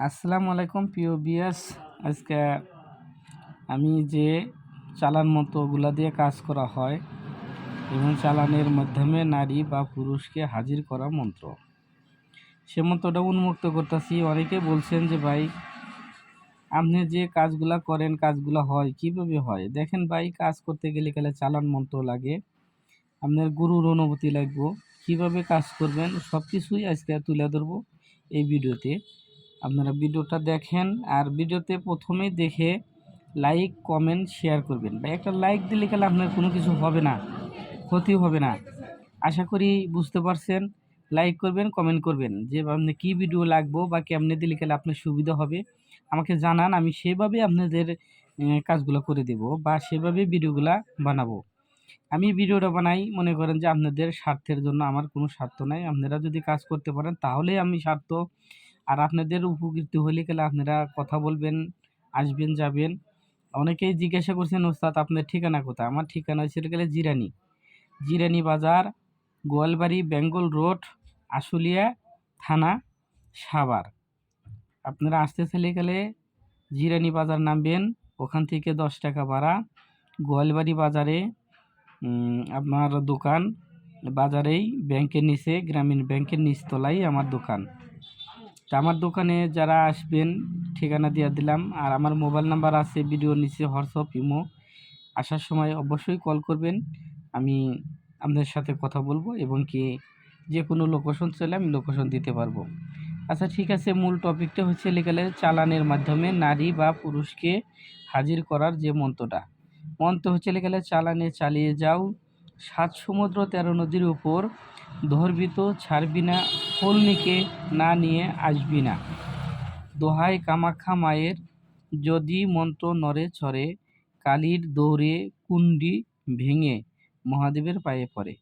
আসসালামু আলাইকুম, প্রিয় বিয়াস আজকে আমি যে চালান মন্ত্রগুলা দিয়ে কাজ করা হয়, এবং চালানের মাধ্যমে নারী বা পুরুষকে হাজির করা মন্ত্র। সে মন্ত্রটা উন্মুক্ত করতেছি। অনেকে বলছেন যে, ভাই, আপনি যে কাজগুলা করেন, কাজগুলো হয়, কীভাবে হয়? দেখেন ভাই, কাজ করতে গেলে গেলে চালান মন্ত্র লাগে। আপনার গুরুর অনুভূতি লাগবে। কীভাবে কাজ করবেন সব কিছুই আজকে তুলে ধরবো এই ভিডিওতে। আপনারা ভিডিওটা দেখেন আর ভিডিওতে প্রথমেই দেখে লাইক কমেন্ট শেয়ার করবেন। বা একটা লাইক দিলে গেলে আপনার কোনো কিছু হবে না ক্ষতি হবে না। আশা করি বুঝতে পারছেন। লাইক করবেন কমেন্ট করবেন যে আপনি কী ভিডিও লাগবো বা কেমনে দিলে গেলে আপনার সুবিধা হবে। আমাকে জানান, আমি সেভাবে আপনাদের কাজগুলো করে দেব বা সেভাবে ভিডিওগুলা বানাবো। আমি ভিডিওটা বানাই, মনে করেন যে আপনাদের স্বার্থের জন্য আমার কোনো স্বার্থ নাই। আপনারা যদি কাজ করতে পারেন তাহলেই আমি স্বার্থ আর আপনাদের উপকৃত হলে গেলে আপনারা কথা বলবেন, আসবেন, যাবেন। অনেকেই জিজ্ঞাসা করছেন, ওস্তাদ আপনার ঠিকানা কোথায়? আমার ঠিকানা হচ্ছে গেলে জিরানি। জিরানি বাজার, গোয়ালবাড়ি, বেঙ্গল রোড, আশুলিয়া থানা, সাভার। আপনারা আসতে চাইলে গেলে জিরানি বাজার নামবেন। ওখান থেকে দশ টাকা ভাড়া। গোয়ালবাড়ি বাজারে আপনার দোকান। বাজারেই ব্যাংকের নিচে, গ্রামীণ ব্যাংকের নিচতলাই আমার দোকান। আমার দোকানে যারা আসবেন, ঠিকানা দিয়ে দিলাম। আর আমার মোবাইল নাম্বার আছে ভিডিওর নিচে, হোয়াটসঅ্যাপ, ইমো। আসার সময় অবশ্যই কল করবেন। আমি আপনাদের সাথে কথা বলব এবং কি যে কোনো লোকেশন চাইলে আমি লোকেশন দিতে পারব। আচ্ছা ঠিক আছে, মূল টপিকটা হচ্ছে লেখালে চালানের মাধ্যমে নারী বা পুরুষকে হাজির করার যে মন্ত্রটা। মন্ত্র হচ্ছে লেখালে চালানে চালিয়ে যাও। সাত সমুদ্র তেরো নদীর উপর ধরবি তো ছাড়বি না, ফলনিকে না নিয়ে আসবি না। দোহাই কামাখ্যা মায়ের যদি মন্ত্র নড়ে ছড়ে, কালির দৌড়ে কুণ্ডি ভেঙে মহাদেবের পায়ে পড়ে।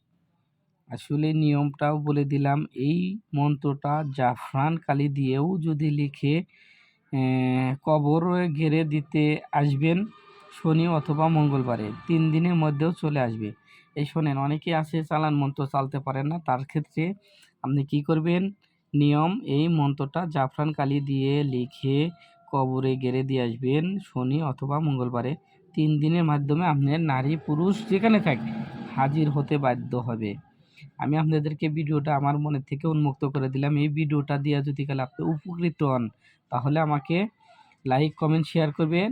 আসলে নিয়মটাও বলে দিলাম, এই মন্ত্রটা জাফরান কালি দিয়েও যদি লিখে কবর ঘেরে দিতে আসবেন শনি অথবা মঙ্গলবারে, তিন দিনের মধ্যেও চলে আসবে। এই শোনেন অনেকে আছে চালান মন্ত্র চালতে পারেন না। তার ক্ষেত্রে আপনি কি করবেন? নিয়ম, এই মন্ত্রটা জাফরান কালি দিয়ে লিখে কবরে গেড়ে দিয়ে আসবেন শনি অথবা মঙ্গলবারে। তিন দিনের মাধ্যমে আপনার নারী পুরুষ যেখানে থাকে হাজির হতে বাধ্য হবে। আমি আপনাদেরকে ভিডিওটা আমার মনে থেকে উন্মুক্ত করে দিলাম। এই ভিডিওটা দিয়ে যদি কালে আপনি উপকৃত হন, তাহলে আমাকে লাইক কমেন্ট শেয়ার করবেন।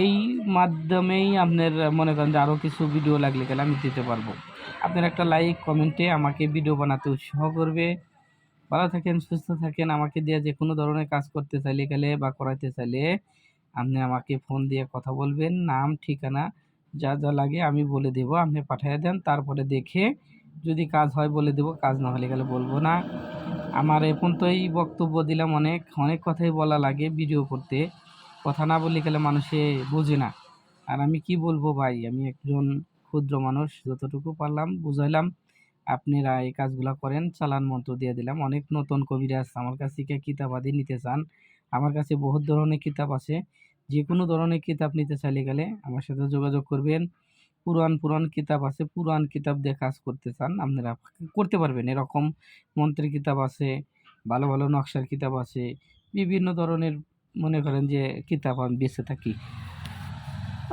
এই মাধ্যমেই আপনার মনে করেন যে আরও কিছু ভিডিও লাগলে গেলে আমি দিতে পারব। আপনার একটা লাইক কমেন্টে আমাকে ভিডিও বানাতে উৎসাহ করবে। ভালো থাকেন, সুস্থ থাকেন, আমাকে দিয়ে যে কোনো ধরনের কাজ করতে চাইলে গেলে বা করাইতে চাইলে আপনি আমাকে ফোন দিয়ে কথা বলবেন। নাম, ঠিকানা, যা যা লাগে আমি বলে দেব, আপনি পাঠিয়ে দেন। তারপরে দেখে যদি কাজ হয় বলে দেব, কাজ না হলে গেলে বলব না। আমার এখন তো এই বক্তব্য দিলাম অনেক। অনেক কথাই বলা লাগে ভিডিও করতে। কথা না বললে গেলে মানুষে বোঝে না। আর আমি কি বলব ভাই? আমি একজন ক্ষুদ্র মানুষ, যতটুকু পারলাম বুঝাইলাম। আপনারা এই কাজগুলো করেন, চালান মন্ত্র দিয়ে দিলাম। অনেক নতুন কবিরাজ আমার কাছ থেকে কিতাবাদি নিতে চান। আমার কাছে বহুত ধরনের কিতাব আছে। যে কোনো ধরনের কিতাব নিতে চাইলে গেলে আমার সাথে যোগাযোগ করবেন। পুরান পুরান কিতাব আছে, পুরান কিতাব দিয়ে কাজ করতে চান, আপনারা করতে পারবেন। এরকম মন্ত্রের কিতাব আছে, ভালো ভালো নকশার কিতাব আছে, বিভিন্ন ধরনের মনে করেন যে কিতাব আমি বেঁচে থাকি।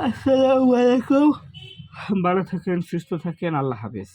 আসসালামু আলাইকুম। ভালো থাকেন সুস্থ থাকেন আল্লাহ হাফেজ।